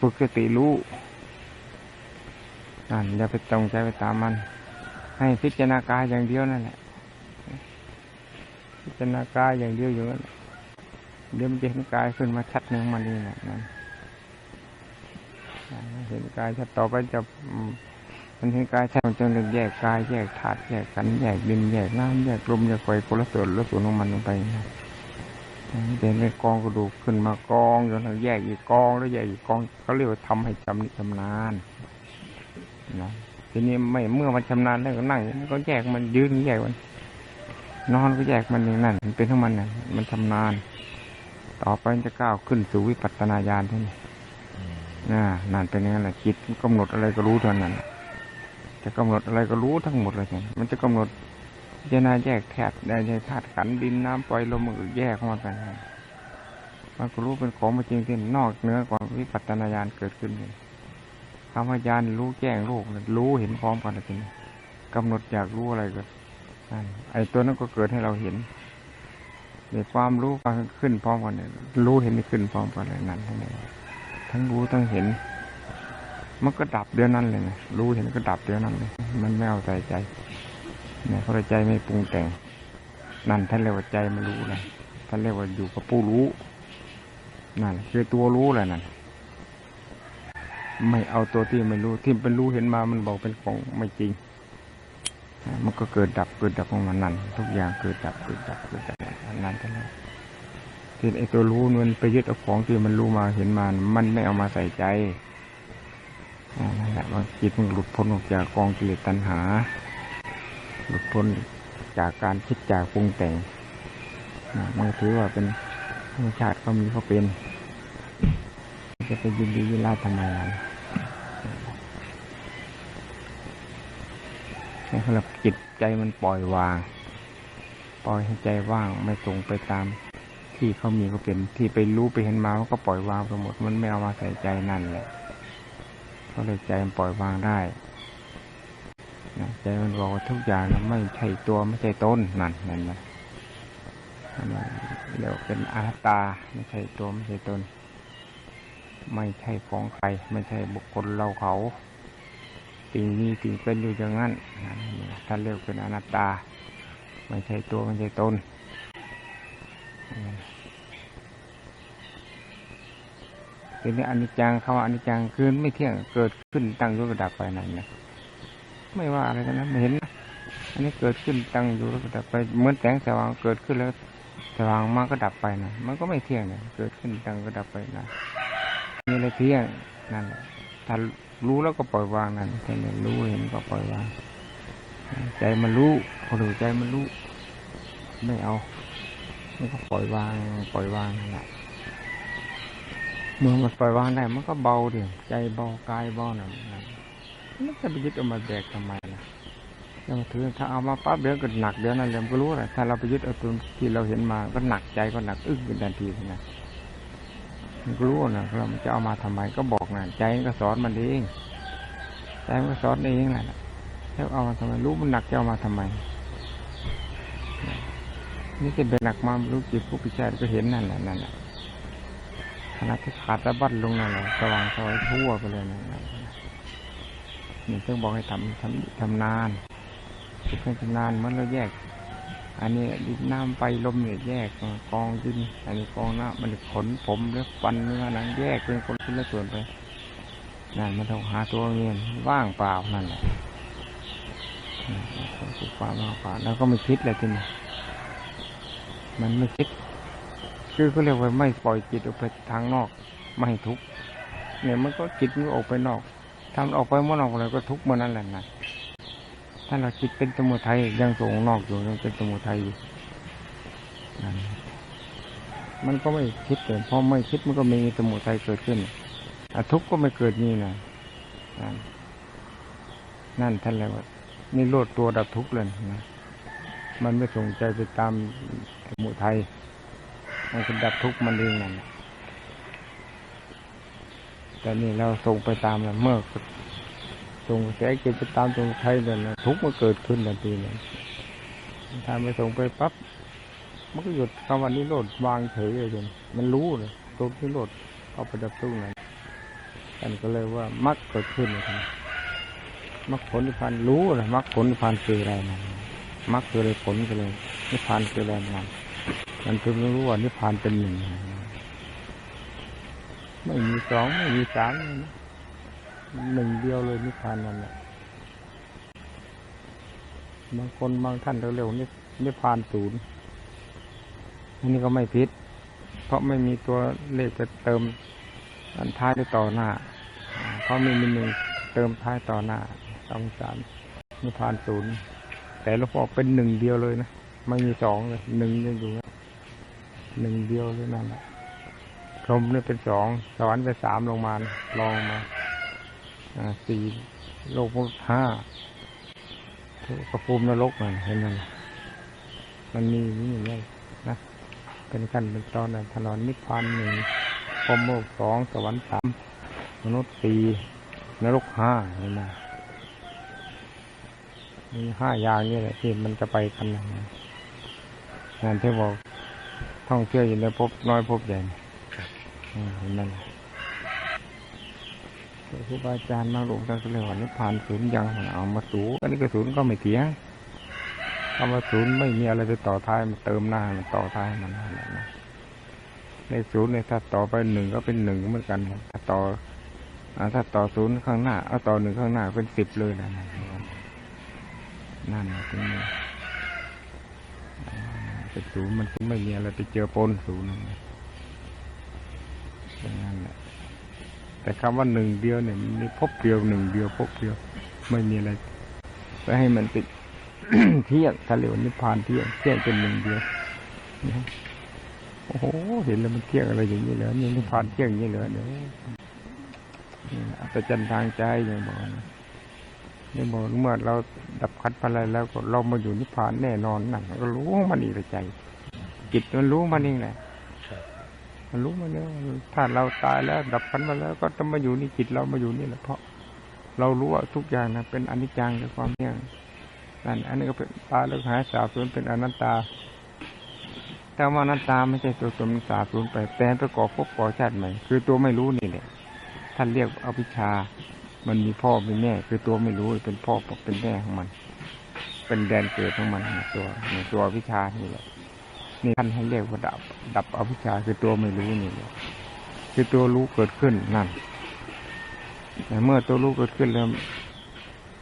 ฝึกสติรู้นั่นอย่าไปตรงใจไปตามมัน ให้พิจารณากายอย่างเดียวนั่นแหละ พิจารณากายอย่างเดียวอยู่นั่นแหละเดี๋ยวมันจะเห็นกายขึ้นมาชัดหนึ่งมันนี่แหละนั่นเห็นกายชัดต่อไปจะมันเห็นกายชัดมันเรียกแยกกายแยกธาตุแยกกันแยกดินแยกน้ำแยกลมแยกไฟคนละส่วนละส่วนของมันลงไปนะ มันจะเป็นกองกระดูกขึ้นมากองอยู่แล้วแยกอีกกองแล้วแยกอีกกองเขาเรียกว่าทำให้จำนิชำนาญนะทีนี้ไม่เมื่อมันชำนาญแล้วก็นั่งมันก็แยกมันยืนแยกมันนอนก็แยกมันอย่างนั้นมันเป็นทั้งมันน่ะมันชำนาญ ต่อไปมันจะก้าวขึ้นสู่วิปัสสนาญาณที่นี่น่ะนั่นเป็นอย่างนั้นแหละจิตมันกำหนดอะไรก็รู้เท่านั้นน่ะจะกำหนดอะไรก็รู้ทั้งหมดเลยเนี่ยมันจะกำหนด พิจารณาแยกแทบได้แยกธาตุขันดินน้ำไฟลมมันก็แยกเข้ามากันมันก็รู้เป็นของมาจริงที่นอกเหนือกว่าวิปัสสนาญาณเกิดขึ้นเลยคำว่าญาณรู้แจ้งโลกรู้เห็นพร้อมกันเลยทีนี้กำหนดอยากรู้อะไรก็นั่นไอ้ตัวนั้นก็เกิดให้เราเห็นในความรู้การขึ้นพร้อมกันเลยรู้เห็นขึ้นพร้อมกันเลยนั่นทั้งนี้ทั้งรู้ทั้งเห็น มันก็ดับเดียวนั้นเลยนะรู้เห็นก็ดับเดียวนั้นเลย มันไม่เอาใจใจ เนี่ยเพราะใจไม่ปรุงแต่ง นั่นท่านเรียกว่าใจมันรู้เลยท่านเรียกว่าอยู่กับผู้รู้นั่นคือตัวรู้แหละนั่นไม่เอาตัวที่ไม่รู้ที่เป็นรู้เห็นมามันบอกเป็นของไม่จริง มันก็เกิดดับเกิดดับของมันนั่นทุกอย่างเกิดดับเกิดดับเกิดดับนนั้นทั้งนั้นที่ไอตัวรู้มันไปยึดเอาของที่มันรู้มาเห็นมา มันไม่เอามาใส่ใจอ่านั่นแหละว่าจิตมันหลุดพ้นออกจากกองกิเลสตัณหา หลุดพ้นจากการคิดจากปรุงแต่งมันถือว่าเป็นธรรมชาติเขามีเขาเป็น จะไปยินดียินร้ายทำไมล่ะนี่เขาเรียกจิตใจมันปล่อยวาง ปล่อยให้ใจว่างไม่ตรงไปตาม ที่เขามีเขาเป็นที่ไปรู้ไปเห็นมาก็ปล่อยวางไปหมดมันไม่เอามาใส่ใจนั่นแหละก็เลยใจมันปล่อยวางได้ ใจมันบอกว่าทุกอย่างนไม่ใช่ตัวไม่ใช่ตนนั่นนั่นนะนั่นเรียกว่าเป็นอานัตตา ไม่ใช่ตัวไม่ใช่ตน ไม่ใช่ของใคร ไม่ใช่บุคคลเราเขาสิ่งมีสิ่งเป็นอยู่อย่างนั้นนั่นท่านเรียกเป็นอนัตตา ไม่ใช่ตัวไม่ใช่ตนทีนี้อนิจจังคำว่าอนิจจังคือไม่เที่ยงเกิดขึ้นตั้งยู่กระดับไปนั่นนะ ไม่ว่าอะไรกันนะไม่เห็น อันนี้เกิดขึ้นตั้งอยู่แล้วก็ดับไปเหมือนแสงสว่างเกิดขึ้นแล้วสว่างมากก็ดับไปนะมันก็ไม่เที่ยงเนี่ยเกิดขึ้นตั้งก็ดับไปนะนี่เลยเที่ยงนั่นแหละถ้ารู้แล้วก็ปล่อยวางนั่นแค่นี้รู้เห็นก็ปล่อยวางใจมันรู้พอดูใจมันรู้ไม่เอามันก็ปล่อยวาง ปล่อยวางนั่นแหละเมื่อมันปล่อยวางได้มันก็เบาเดียวใจเบากายเบาหน่อย มันจะไปยึดเอามาแบกทำไมล่ะจะมาถือถ้าเอามาปั๊บเดี๋ยวก็หนักเดี๋ยวนั่นเดี๋ยวมันก็รู้แหละถ้าเราไปยึดเอาตัวที่เราเห็นมาก็หนักใจก็หนักอึ้งเป็นทันทีนะมันรู้นะเรามันจะเอามาทำไมก็บอกนะใจมันก็สอนมันเองใจมันก็สอนเองแหละแล้วเอามาทำไมรู้มันหนักจะเอามาทำไมนี่จะเป็นหนักมารู้จิตผู้พิจารณาก็เห็นนั่นแหละนั่นแหละขณะที่ขาดระบัดลงนั่นแหละสว่างสวยทั่วไปเลยนั่นแหละ นี่ต้องบอกให้ทำทำทำนานฝึกให้ทำนานเมื่อนเราแยก อันนี้ดินน้ำไฟลมเนี่ยแยกกองดิน อันนี้กองน้ำมันขนผมเล็บฟันเนื้อหนังแยกเป็นคนชิ้นละส่วนไปนั่นมันต้องหาตัวเงินว่างเปล่านั่นแหละสุความว่างเปล่าแล้วก็ไม่คิดเลยทีนี้มันไม่คิด คือเขาเรียกว่าไม่ปล่อยจิตออกไปทางนอก ไม่ทุกข์เนี่ยมันก็จิตมันออกไปนอก ทำออกไปมื่อนอกอะไรก็ทุกข์เมื่อนั้นแหละนะถ้าเราคิดเป็นสมุทัยยังส่งนอกอยู่ยังเป็นสมุทัยอยู่มันก็ไม่คิดเลยพอไม่คิดมันก็มีสมุทัยเกิดขึ้นอทุกข์ก็ไม่เกิดนี่นะนั่นนั่นท่านเรียว่านี่โลดตัวดับทุกข์เลยนะมันไม่ส่งใจไปตามสมุทัยมันก็ดับทุกข์มันเองนั่นแหละ แต่นี่เราส่งไปตามแล้วเมื่อส่งกระแสจิตไปตามตรงไทยนั่นะทุกมันเกิดขึ้นทันทีเลยถ้าไม่ส่งไปปั๊บมันก็หยุดคำว่านิโรธวางเฉยเลยจนมันรู้เลยตัวนิโรธเอาไปดับทุกข์นั้นท่านก็เลยว่ามักเกิดขึ้นเลยครับมักผลนิพพานรู้เลยมักผลนิพพานคืออะไรนะมักคืออะไรผลคืออะไรนิพพานคืออะไรนะมันถึงรู้ว่านิพพานเป็นหนึ่ง ไม่มีสองไม่มีสามหนึ่งเดียวเลยนิพพานนั่นแหละบางคนบางท่านเร็วๆนี่นิพพานศูนย์อันนี้ก็ไม่ผิด เพราะไม่มีตัวเลขไปเติมอันท้ายหรือต่อหน้า เพราะม่มีหนึ่งเติมท้ายต่อหน้าสองสามนิพพานศูนย์แต่หลวงพ่อเป็นหนึ่งเดียวเลยนะไม่มีสองเลยหนึ่งยังอยู่นะหนึ่งเดียวเลยนั่นแหละ พรหมเนี่ยเป็นสองสวรรค์เป็นสามลงมาลองมาสี่โลกมุขห้ากระภูมินรกมันเห็นไหมล่ะมันมีอย่างนี่เลยนะเป็นขั้นเป็นตอนนะถนนนิพพานหนึ่งพรหมโลกสองสวรรค์สามมนุษย์สี่นรกห้าเห็นไหมมีห้าอย่างนี่แหละที่มันจะไปกันนะงานที่บอกท่องเที่ยวอยู่ในภพน้อยภพใหญ่ เห็นไหมล่ะแต่ครูบาอาจารย์มาหลวงท่านก็เลยว่านิพพานศูนย์ยังเอามาสูอันนี้ก็ศูนย์ก็ไม่เถียงคำว่าศูนย์ไม่มีอะไรไปต่อท้ายมันเติมหน้ามันต่อท้ายมันนั่นนะเลขศูนย์เนี่ยถ้าต่อไปหนึ่งก็เป็นหนึ่งเหมือนกันถ้าต่ออถ้าต่อศูนย์ข้างหน้าเอาต่อหนึ่งข้างหน้าเป็นสิบเลยนะนั่นนะตรงนี้เป็นศูนย์มันไม่มีอะไรไปเจอปนศูนย์ อย่างนั้นแหละแต่คำว่าหนึ่งเดียวเนี่ยมีพบเดียวหนึ่งเดียวพบเดียว ไม่มีอะไรไปให้มันติดเที่ยงทะเลวนิพพานเที่ยงเที่ยงเป็นหนึ่งเดียวนะโอ้โหเห็นแล้วมันเที่ยงอะไรอย่างนี้เหรอนี่นิพพานเที่ยงอย่างนี้เหรอเดี๋ยวอัศจรรย์ทางใจอย่างบอกนะนี่บอกเมื่อเราดับขัดพลัยแล้วก็เรามาอยู่นิพพานแน่นอนนั่นก็รู้มันอีกใจจิตมันรู้มันเองแหละ มันรู้มาแล้วถ้าเราตายแล้ว ดับขันมาแล้ว ก็ต้องมาอยู่นี่จิตเรามาอยู่นี่แหละเพราะ เรารู้ว่าทุกอย่างนะเป็นอนิจจังคือความเที่ยงนั่นอันนี้ก็เป็นตายแล้วหายสาบสูญเป็นอนัตตาแต่ว่าอนัตตาไม่ใช่ตัวตนสาบสูญไปแต่ประกอบภพก่อชาติใหม่คือตัวไม่รู้นี่แหละท่านเรียกอวิชา มันมีพ่อมีแม่ คือตัวไม่รู้เป็นพ่อเป็นแม่ของมัน เป็นแดนเกิดของมันตัวตัวอวิชชานี่แหละ นี่ท่านให้เรียกว่าดับ ดับอวิชชาคือตัวไม่รู้นี่เลยคือตัวรู้เกิดขึ้นนั่นแต่เมื่อตัวรู้เกิดขึ้นแล้ว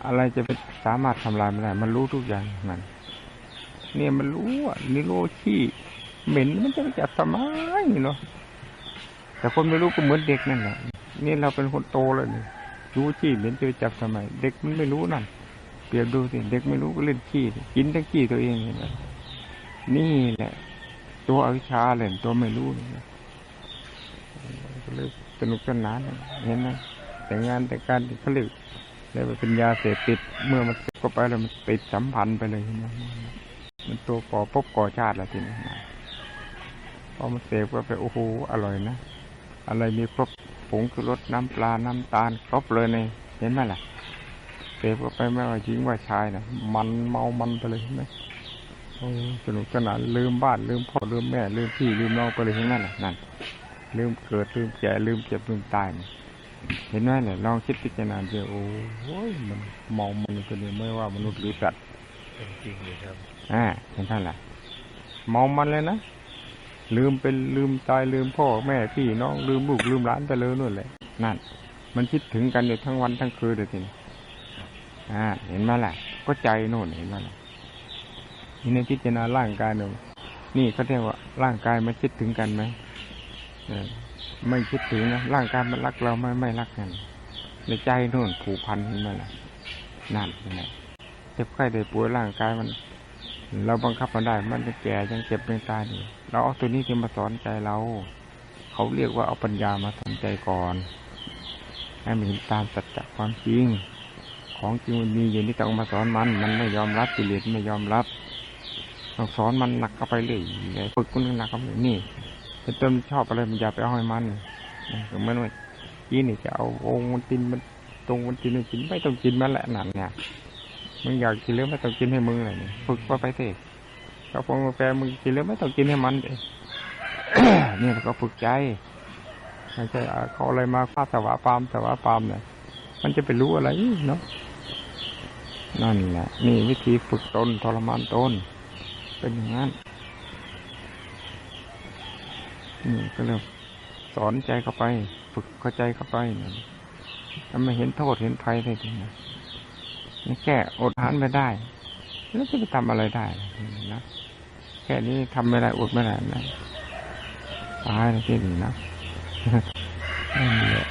อะไรจะไปสามารถทำลายไม่ได้มันรู้ทุกอย่างนั่นเนี่ยมันรู้อะนี่รู้ขี้เหม็นมันจะไปจับทำไมเนาะแต่คนไม่รู้ก็เหมือนเด็กนั่นแหละนี่เราเป็นคนโตแล้วนี่รู้ขี้เหม็นจะไปจับทำไมเด็กมันไม่รู้นั่นเปรียบดูสิเด็กไม่รู้ก็เล่นขี้กินทั้งขี้ตัวเองนี่แหละนี่แหละ ตัวอวิชชาเลยตัวไม่รู้นะก็เลยสนุกสนานเห็นไหมแต่งานแต่การเขาเรียกเรียกว่าเป็นยาเสพติดเมื่อมันเสพไปแล้วมันติดสัมพันธ์ไปเลยเห็นไหมมันตัวก่อภพก่อชาติล้วทีนี้พอมันเสพก็ไปโอ้โหอร่อยนะอะไรมีครบผงคือรสน้ำปลาน้ำตาลครบเลยเนี่ยเห็นไหมล่ะเสพเข้าไปไม่ว่าหญิงว่าชายนะมันเมามันไปเลยเห็นไหม สนุกสนานลืมบ้านลืมพ่อลืมแม่ลืมพี่ลืมน้องไปเลยทั้งนั้นแหละนั่นลืมเกิดลืมแก่ลืมเจ็บลืมตายนี่เห็นไหมเนี่ยลองคิดพิจารณาดูโอ้ยมันเมองมันก็เลยไม่ว่ามนุษย์หรือสัตว์เป็นจริงเลยครับอ่าเห็นท่านแหละเมองมันเลยนะลืมเป็นลืมตายลืมพ่อแม่พี่น้องลืมลูกลืมหลานไปเลยนู่นเลยนั่น มันคิดถึงกันอยู่ทั้งวันทั้งคืนเลยทีนี้อ่า เห็นไหมล่ะ ก็ใจโน่นเห็นไหมล่ะ นี่ในพิจารณาร่างกายหนึ่งนี่เขาเรียกว่าร่างกายมันคิดถึงกันไหมไม่คิดถึงนะร่างกายมันรักเราไม่ไม่รักกันในใจโน่นผูกพันขึ้นมาละนั่นนะเจ็บไข้ได้ป่วยร่างกายมัน เราบังคับมันได้ มันจะแก่ยังเจ็บยังตายนี่เราเอาตัวนี้ที่มาสอนใจเรา เขาเรียกว่าเอาปัญญามาสอนใจก่อนให้มันเห็นตามสัจจะความจริง ของจริงมันมีอย่นี้ต้องเอามาสอนมัน มันไม่ยอมรับกิเลสไม่ยอมรับ ต้องสอนมันหนักเข้าไปเลยเลยฝึกมันหนักเข้าไปนี่เป็นต้นชอบอะไรมันอย่าไปเอาให้มันนะเหมือนว่ากี้นี่จะเอาองค์มันตินมันตรงมันตินมันกินไม่ต้องกินมันแหละนั่นเนี่ยมึงอยากกินเรื่องไม่ต้องกินให้มึงอะไรนี่ฝึกว่าไปเถอะกาแฟกาแฟมึงกินเรื่องไม่ต้องกินให้มันเด้เนี่ยก็ฝึกใจไม่ใช่เอาเขาอะไรมาฟาดสวะปามสวะปามเนี่ยมันจะไปรู้อะไรเนาะนั่นแหละนี่วิธีฝึกตนทรมานตน เป็นอย่างนั้นนี่ก็เริ่มสอนใจเข้าไป ฝึกเข้าใจเข้าไปนถ้าไม่เห็นโทษเห็นภัยได้ทีนะนี่แก้อดอาหารไม่ได้ แล้วจะไปทำอะไรได้นะแค่นี้ทำไม่ได้อดไม่ได้นะตายนะที่นี่นะนั่นแหละ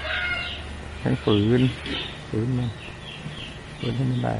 ให้ฝืนฝืนมันฝืนให้มันได้